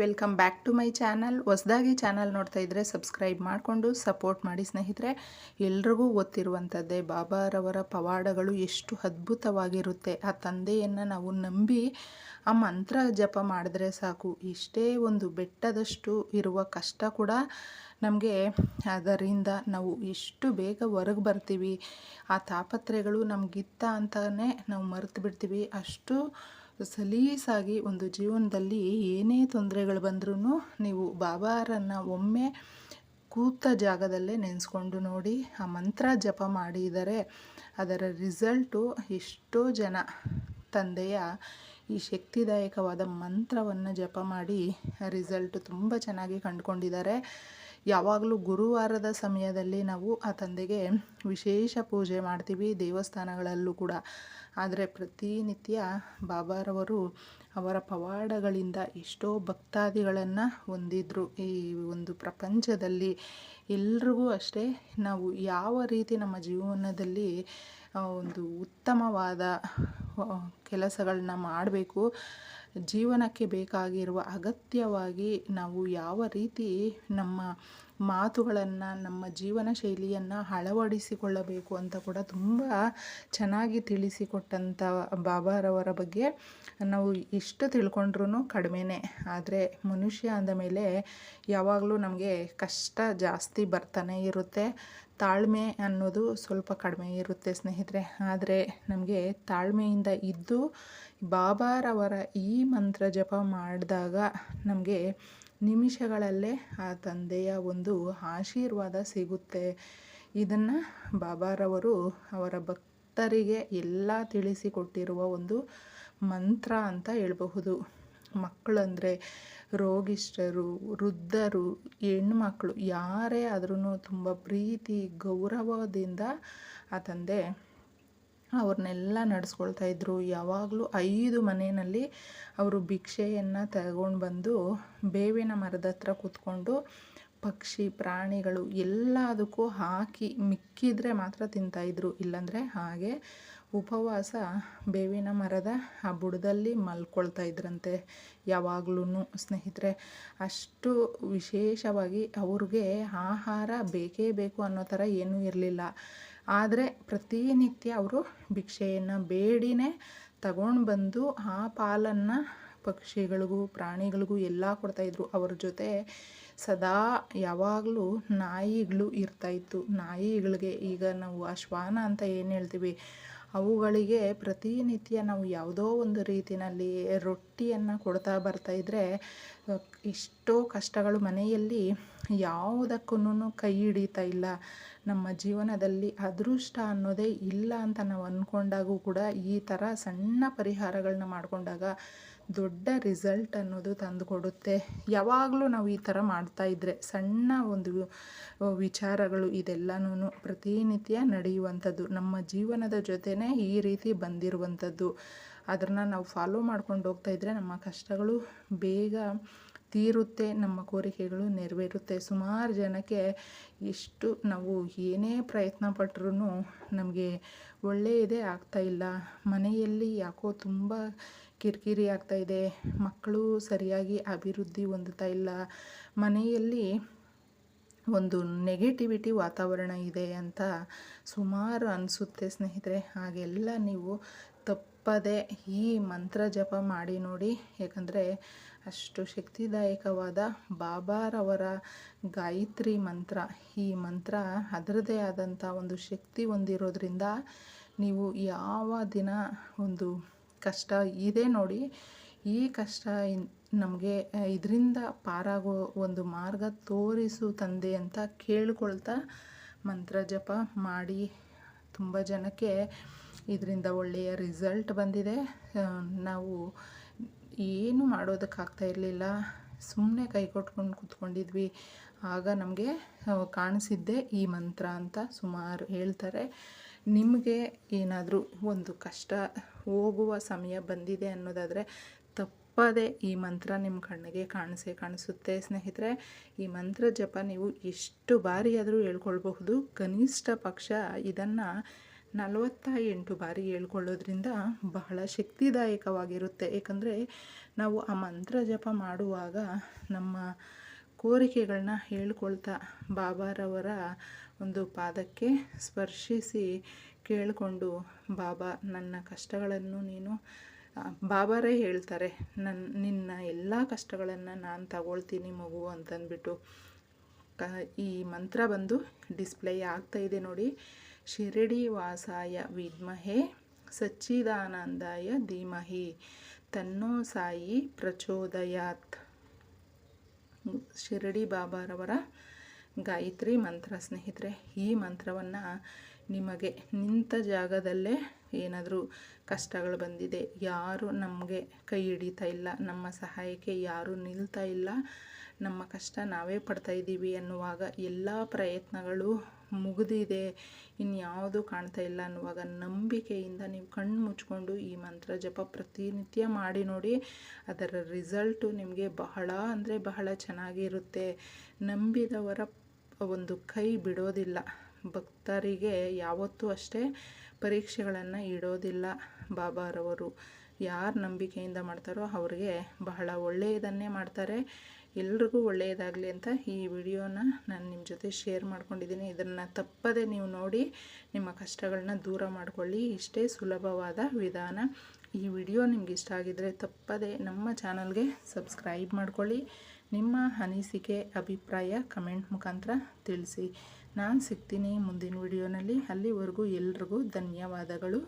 Welcome back to my channel ಹೊಸದಾಗಿ channel ನೋಡ್ತಾ ಇದ್ದರೆ ಸಬ್ಸ್ಕ್ರೈಬ್ ಮಾಡಿಕೊಂಡು ಸಪೋರ್ಟ್ ಮಾಡಿ ಸ್ನೇಹಿತರೆ, ಎಲ್ರಿಗೂ ಗೊತ್ತಿರುವಂಥದ್ದೇ ಬಾಬಾರವರ ಪವಾಡಗಳು ಎಷ್ಟು ಅದ್ಭುತವಾಗಿರುತ್ತೆ. ಆ ತಂದೆಯನ್ನು ನಾವು ನಂಬಿ ಆ ಮಂತ್ರ ಜಪ ಮಾಡಿದ್ರೆ ಸಾಕು. ಇಷ್ಟೇ ಒಂದು ಬೆಟ್ಟದಷ್ಟು ಇರುವ ಕಷ್ಟ ಕೂಡ ನಮಗೆ. ಅದರಿಂದ ನಾವು ಎಷ್ಟು ಬೇಗ ಹೊರಗೆ ಬರ್ತೀವಿ, ಆ ತಾಪತ್ರೆಗಳು ನಮಗಿತ್ತ ಅಂತಲೇ ನಾವು ಮರೆತು ಬಿಡ್ತೀವಿ. ಅಷ್ಟು ಸಲೀಸಾಗಿ ಒಂದು ಜೀವನದಲ್ಲಿ ಏನೇ ತೊಂದರೆಗಳು ಬಂದ್ರೂ ನೀವು ಬಾಬಾರನ್ನು ಒಮ್ಮೆ ಕೂತ ಜಾಗದಲ್ಲೇ ನೆನೆಸ್ಕೊಂಡು ನೋಡಿ, ಆ ಮಂತ್ರ ಜಪ ಮಾಡಿದರೆ ಅದರ ರಿಸಲ್ಟು ಎಷ್ಟೋ ಜನ ತಂದೆಯ ಈ ಶಕ್ತಿದಾಯಕವಾದ ಮಂತ್ರವನ್ನು ಜಪ ಮಾಡಿ ರಿಸಲ್ಟ್ ತುಂಬ ಚೆನ್ನಾಗಿ ಕಂಡುಕೊಂಡಿದ್ದಾರೆ. ಯಾವಾಗಲೂ ಗುರುವಾರದ ಸಮಯದಲ್ಲಿ ನಾವು ಆ ತಂದೆಗೆ ವಿಶೇಷ ಪೂಜೆ ಮಾಡ್ತೀವಿ, ದೇವಸ್ಥಾನಗಳಲ್ಲೂ ಕೂಡ. ಆದರೆ ಪ್ರತಿನಿತ್ಯ ಬಾಬಾರವರು ಅವರ ಪವಾಡಗಳಿಂದ ಎಷ್ಟೋ ಭಕ್ತಾದಿಗಳನ್ನು ಹೊಂದಿದ್ರು. ಈ ಒಂದು ಪ್ರಪಂಚದಲ್ಲಿ ಎಲ್ರಿಗೂ ಅಷ್ಟೇ ನಾವು ಯಾವ ರೀತಿ ನಮ್ಮ ಜೀವನದಲ್ಲಿ ಒಂದು ಉತ್ತಮವಾದ ಕೆಲಸಗಳನ್ನ ಮಾಡಬೇಕು. ಜೀವನಕ್ಕೆ ಬೇಕಾಗಿರುವ ಅಗತ್ಯವಾಗಿ ನಾವು ಯಾವ ರೀತಿ ನಮ್ಮ ಮಾತುಗಳನ್ನು, ನಮ್ಮ ಜೀವನ ಶೈಲಿಯನ್ನು ಅಳವಡಿಸಿಕೊಳ್ಳಬೇಕು ಅಂತ ಕೂಡ ತುಂಬ ಚೆನ್ನಾಗಿ ತಿಳಿಸಿಕೊಟ್ಟಂಥ ಬಾಬಾರವರ ಬಗ್ಗೆ ನಾವು ಇಷ್ಟು ತಿಳ್ಕೊಂಡ್ರೂ ಕಡಿಮೆನೇ. ಆದರೆ ಮನುಷ್ಯ ಅಂದ ಮೇಲೆ ಯಾವಾಗಲೂ ನಮಗೆ ಕಷ್ಟ ಜಾಸ್ತಿ ಬರ್ತಾನೆ ಇರುತ್ತೆ. ತಾಳ್ಮೆ ಅನ್ನೋದು ಸ್ವಲ್ಪ ಕಡಿಮೆ ಇರುತ್ತೆ ಸ್ನೇಹಿತರೆ. ಆದರೆ ನಮಗೆ ತಾಳ್ಮೆಯಿಂದ ಇದ್ದು ಬಾಬಾರವರ ಈ ಮಂತ್ರ ಜಪ ಮಾಡಿದಾಗ ನಮಗೆ ನಿಮಿಷಗಳಲ್ಲೇ ಆ ತಂದೆಯ ಒಂದು ಆಶೀರ್ವಾದ ಸಿಗುತ್ತೆ. ಇದನ್ನು ಬಾಬಾರವರು ಅವರ ಭಕ್ತರಿಗೆ ಎಲ್ಲ ತಿಳಿಸಿಕೊಟ್ಟಿರುವ ಒಂದು ಮಂತ್ರ ಅಂತ ಹೇಳಬಹುದು. ಮಕ್ಕಳಂದರೆ ರೋಗಿಷ್ಠರು, ವೃದ್ಧರು, ಹೆಣ್ಮಕ್ಳು, ಯಾರೇ ಆದ್ರೂ ತುಂಬ ಪ್ರೀತಿ, ಗೌರವದಿಂದ ಆ ತಂದೆ ಅವ್ರನ್ನೆಲ್ಲ ನಡೆಸ್ಕೊಳ್ತಾ ಇದ್ರು. ಯಾವಾಗಲೂ ಐದು ಮನೆಯಲ್ಲಿ ಅವರು ಭಿಕ್ಷೆಯನ್ನು ತಗೊಂಡು ಬಂದು ಬೇವಿನ ಮರದ ಹತ್ರ ಕೂತ್ಕೊಂಡು ಪಕ್ಷಿ, ಪ್ರಾಣಿಗಳು ಎಲ್ಲದಕ್ಕೂ ಹಾಕಿ ಮಿಕ್ಕಿದ್ರೆ ಮಾತ್ರ ತಿಂತಾಯಿದ್ರು ಇಲ್ಲಾಂದರೆ ಹಾಗೆ ಉಪವಾಸ ಬೇವಿನ ಮರದ ಆ ಬುಡದಲ್ಲಿ ಮಲ್ಕೊಳ್ತಾ ಇದ್ರಂತೆ ಯಾವಾಗ್ಲೂ ಸ್ನೇಹಿತರೆ, ಅಷ್ಟು ವಿಶೇಷವಾಗಿ ಅವ್ರಿಗೆ ಆಹಾರ ಬೇಕೇ ಬೇಕು ಅನ್ನೋ ಥರ ಏನೂ ಇರಲಿಲ್ಲ. ಆದರೆ ಪ್ರತಿನಿತ್ಯ ಅವರು ಭಿಕ್ಷೆಯನ್ನು ಬೇಡಿನೇ ತಗೊಂಡು ಬಂದು ಆ ಪಾಲನ್ನು ಪಕ್ಷಿಗಳಿಗೂ ಪ್ರಾಣಿಗಳಿಗೂ ಎಲ್ಲ ಕೊಡ್ತಾಯಿದ್ರು ಅವ್ರ ಜೊತೆ ಸದಾ ಯಾವಾಗಲೂ ನಾಯಿಗಳು ಇರ್ತಾಯಿತ್ತು ನಾಯಿಗಳಿಗೆ ಈಗ ನಾವು ಆ ಶ್ವಾನ ಅಂತ ಏನು ಹೇಳ್ತೀವಿ? ಅವುಗಳಿಗೆ ಪ್ರತಿನಿತ್ಯ ನಾವು ಯಾವುದೋ ಒಂದು ರೀತಿಯಲ್ಲಿ ರೊಟ್ಟಿಯನ್ನು ಕೊಡ್ತಾ ಬರ್ತಾಯಿದ್ರೆ ಎಷ್ಟೋ ಕಷ್ಟಗಳು ಮನೆಯಲ್ಲಿ ಯಾವುದಕ್ಕೂ ಕೈ ಹಿಡಿತಾ ಇಲ್ಲ. ನಮ್ಮ ಜೀವನದಲ್ಲಿ ಅದೃಷ್ಟ ಅನ್ನೋದೇ ಇಲ್ಲ ಅಂತ ನಾವು ಅಂದ್ಕೊಂಡಾಗೂ ಕೂಡ ಈ ಥರ ಸಣ್ಣ ಪರಿಹಾರಗಳನ್ನ ಮಾಡಿಕೊಂಡಾಗ ದೊಡ್ಡ ರಿಸಲ್ಟ್ ಅನ್ನೋದು ತಂದು ಕೊಡುತ್ತೆ ಯಾವಾಗಲೂ ನಾವು ಈ ಥರ ಮಾಡ್ತಾಯಿದ್ರೆ ಸಣ್ಣ ಒಂದು ವಿಚಾರಗಳು ಇದೆಲ್ಲನೂ ಪ್ರತಿನಿತ್ಯ ನಡೆಯುವಂಥದ್ದು. ನಮ್ಮ ಜೀವನದ ಜೊತೆನೇ ಈ ರೀತಿ ಬಂದಿರುವಂಥದ್ದು. ಅದನ್ನು ನಾವು ಫಾಲೋ ಮಾಡ್ಕೊಂಡು ಹೋಗ್ತಾ ಇದ್ದರೆ ನಮ್ಮ ಕಷ್ಟಗಳು ಬೇಗ ತೀರುತ್ತೆ, ನಮ್ಮ ಕೋರಿಕೆಗಳು ನೆರವೇರುತ್ತೆ. ಸುಮಾರು ಜನಕ್ಕೆ ಎಷ್ಟು ನಾವು ಏನೇ ಪ್ರಯತ್ನ ಪಟ್ಟರೂ ನಮಗೆ ಒಳ್ಳೆಯದೇ ಆಗ್ತಾಯಿಲ್ಲ ಮನೆಯಲ್ಲಿ ಯಾಕೋ ತುಂಬ ಕಿರಿಕಿರಿ ಆಗ್ತಾಯಿದೆ ಮಕ್ಕಳು ಸರಿಯಾಗಿ ಅಭಿವೃದ್ಧಿ ಹೊಂದುತ್ತಾ ಇಲ್ಲ. ಮನೆಯಲ್ಲಿ ಒಂದು ನೆಗೆಟಿವಿಟಿ ವಾತಾವರಣ ಇದೆ ಅಂತ ಸುಮಾರು ಅನಿಸುತ್ತೆ ಸ್ನೇಹಿತರೆ. ಹಾಗೆಲ್ಲ ನೀವು ತಪ್ಪದೆ ಈ ಮಂತ್ರ ಜಪ ಮಾಡಿ ನೋಡಿ. ಯಾಕಂದರೆ ಅಷ್ಟು ಶಕ್ತಿದಾಯಕವಾದ ಬಾಬಾರವರ ಗಾಯತ್ರಿ ಮಂತ್ರ. ಈ ಮಂತ್ರ ಅದರದೇ ಆದಂಥ ಒಂದು ಶಕ್ತಿ ಹೊಂದಿರೋದ್ರಿಂದ ನೀವು ಯಾವ ದಿನ ಒಂದು ಕಷ್ಟ ಇದೆ ನೋಡಿ, ಈ ಕಷ್ಟ ನಮಗೆ ಇದರಿಂದ ಪಾರಾಗೋ ಒಂದು ಮಾರ್ಗ ತೋರಿಸು ತಂದೆ ಅಂತ ಕೇಳ್ಕೊಳ್ತಾ ಮಂತ್ರ ಜಪ ಮಾಡಿ. ತುಂಬ ಜನಕ್ಕೆ ಇದರಿಂದ ಒಳ್ಳೆಯ ರಿಸಲ್ಟ್ ಬಂದಿದೆ. ನಾವು ಏನು ಮಾಡೋದಕ್ಕಾಗ್ತಾ ಇರಲಿಲ್ಲ. ಸುಮ್ಮನೆ ಕೈ ಕೊಟ್ಕೊಂಡು ಕೂತ್ಕೊಂಡಿದ್ವಿ. ಆಗ ನಮಗೆ ಕಾಣಿಸಿದ್ದೆ ಈ ಮಂತ್ರ ಅಂತ ಸುಮಾರು ಹೇಳ್ತಾರೆ. ನಿಮಗೆ ಏನಾದರೂ ಒಂದು ಕಷ್ಟ ಹೋಗುವ ಸಮಯ ಬಂದಿದೆ ಅನ್ನೋದಾದರೆ ತಪ್ಪದೆ ಈ ಮಂತ್ರ ನಿಮ್ಮ ಕಣ್ಣಿಗೆ ಕಾಣಿಸೇ ಕಾಣಿಸುತ್ತೆ ಸ್ನೇಹಿತರೆ. ಈ ಮಂತ್ರ ಜಪ ನೀವು ಎಷ್ಟು ಬಾರಿ ಆದರೂ ಹೇಳ್ಕೊಳ್ಬಹುದು. ಕನಿಷ್ಠ ಪಕ್ಷ ಇದನ್ನು ನಲವತ್ತ ಎಂಟು ಬಾರಿ ಹೇಳ್ಕೊಳ್ಳೋದ್ರಿಂದ ಬಹಳ ಶಕ್ತಿದಾಯಕವಾಗಿರುತ್ತೆ. ಏಕೆಂದರೆ ನಾವು ಆ ಮಂತ್ರ ಜಪ ಮಾಡುವಾಗ ನಮ್ಮ ಕೋರಿಕೆಗಳನ್ನ ಹೇಳ್ಕೊಳ್ತಾ ಬಾಬಾರವರ ಒಂದು ಪಾದಕ್ಕೆ ಸ್ಪರ್ಶಿಸಿ ಕೇಳಿಕೊಂಡು, ಬಾಬಾ, ನನ್ನ ಕಷ್ಟಗಳನ್ನು ನೀನು ಬಾಬಾರೇ ಹೇಳ್ತಾರೆ. ನನ್ನ ನಿನ್ನ ಎಲ್ಲ ಕಷ್ಟಗಳನ್ನು ನಾನು ತಗೊಳ್ತೀನಿ ಮಗು ಅಂತಂದ್ಬಿಟ್ಟು ಕ, ಈ ಮಂತ್ರ ಬಂದು ಡಿಸ್ಪ್ಲೇ ಆಗ್ತಾ ಇದೆ ನೋಡಿ. ಶಿರಡಿ ವಾಸಾಯ ವಿದ್ಮಹೆ ಸಚ್ಚಿದಾನಂದಾಯ ಧೀಮಹಿ ತನ್ನೋ ಸಾಯಿ ಪ್ರಚೋದಯಾತ್. ಶಿರಡಿ ಬಾಬಾರವರ ಗಾಯತ್ರಿ ಮಂತ್ರ ಸ್ನೇಹಿತರೆ, ಈ ಮಂತ್ರವನ್ನು ನಿಮಗೆ ನಿಂತ ಜಾಗದಲ್ಲೇ ಏನಾದರೂ ಕಷ್ಟಗಳು ಬಂದಿದೆ, ಯಾರು ನಮಗೆ ಕೈ ಹಿಡಿತಾ ಇಲ್ಲ, ನಮ್ಮ ಸಹಾಯಕ್ಕೆ ಯಾರು ನಿಲ್ತಾ ಇಲ್ಲ ನಮ್ಮ ಕಷ್ಟ ನಾವೇ ಪಡ್ತಾ ಇದ್ದೀವಿ ಅನ್ನುವಾಗ ಎಲ್ಲ ಪ್ರಯತ್ನಗಳು ಮುಗಿದಿದೆ. ಇನ್ಯಾವುದು ಕಾಣ್ತಾ ಇಲ್ಲ ಅನ್ನುವಾಗ ನಂಬಿಕೆಯಿಂದ ನೀವು ಕಣ್ಣು ಮುಚ್ಕೊಂಡು ಈ ಮಂತ್ರ ಜಪ ಪ್ರತಿನಿತ್ಯ ಮಾಡಿ ನೋಡಿ, ಅದರ ರಿಸಲ್ಟು ನಿಮಗೆ ಬಹಳ ಅಂದರೆ ಬಹಳ ಚೆನ್ನಾಗಿರುತ್ತೆ ನಂಬಿದವರ ಒಂದು ಕೈ ಬಿಡೋದಿಲ್ಲ. ಭಕ್ತರಿಗೆ ಯಾವತ್ತೂ ಅಷ್ಟೇ ಪರೀಕ್ಷೆಗಳನ್ನು ಇಡೋದಿಲ್ಲ ಬಾಬಾರವರು. ಯಾರು ನಂಬಿಕೆಯಿಂದ ಮಾಡ್ತಾರೋ ಅವ್ರಿಗೆ ಬಹಳ ಒಳ್ಳೆಯದನ್ನೇ ಮಾಡ್ತಾರೆ. ಎಲ್ರಿಗೂ ಒಳ್ಳೆಯದಾಗಲಿ ಅಂತ ಈ ವಿಡಿಯೋನ ನಾನು ನಿಮ್ಮ ಜೊತೆ ಶೇರ್ ಮಾಡ್ಕೊಂಡಿದ್ದೀನಿ. ಇದನ್ನು ತಪ್ಪದೆ ನೀವು ನೋಡಿ ನಿಮ್ಮ ಕಷ್ಟಗಳನ್ನ ದೂರ ಮಾಡಿಕೊಳ್ಳಿ. ಇಷ್ಟೇ ಸುಲಭವಾದ ವಿಧಾನ. ಈ ವಿಡಿಯೋ ನಿಮ್ಗೆ ಇಷ್ಟ ಆಗಿದ್ದರೆ ತಪ್ಪದೆ ನಮ್ಮ ಚಾನಲ್ಗೆ ಸಬ್ಸ್ಕ್ರೈಬ್ ಮಾಡ್ಕೊಳ್ಳಿ. ನಿಮ್ಮ ಅನಿಸಿಕೆ, ಅಭಿಪ್ರಾಯ ಕಮೆಂಟ್ ಮುಖಾಂತರ ತಿಳಿಸಿ. ನಾನು ಸಿಗ್ತೀನಿ ಮುಂದಿನ ವಿಡಿಯೋನಲ್ಲಿ. ಅಲ್ಲಿವರೆಗೂ ಎಲ್ರಿಗೂ ಧನ್ಯವಾದಗಳು.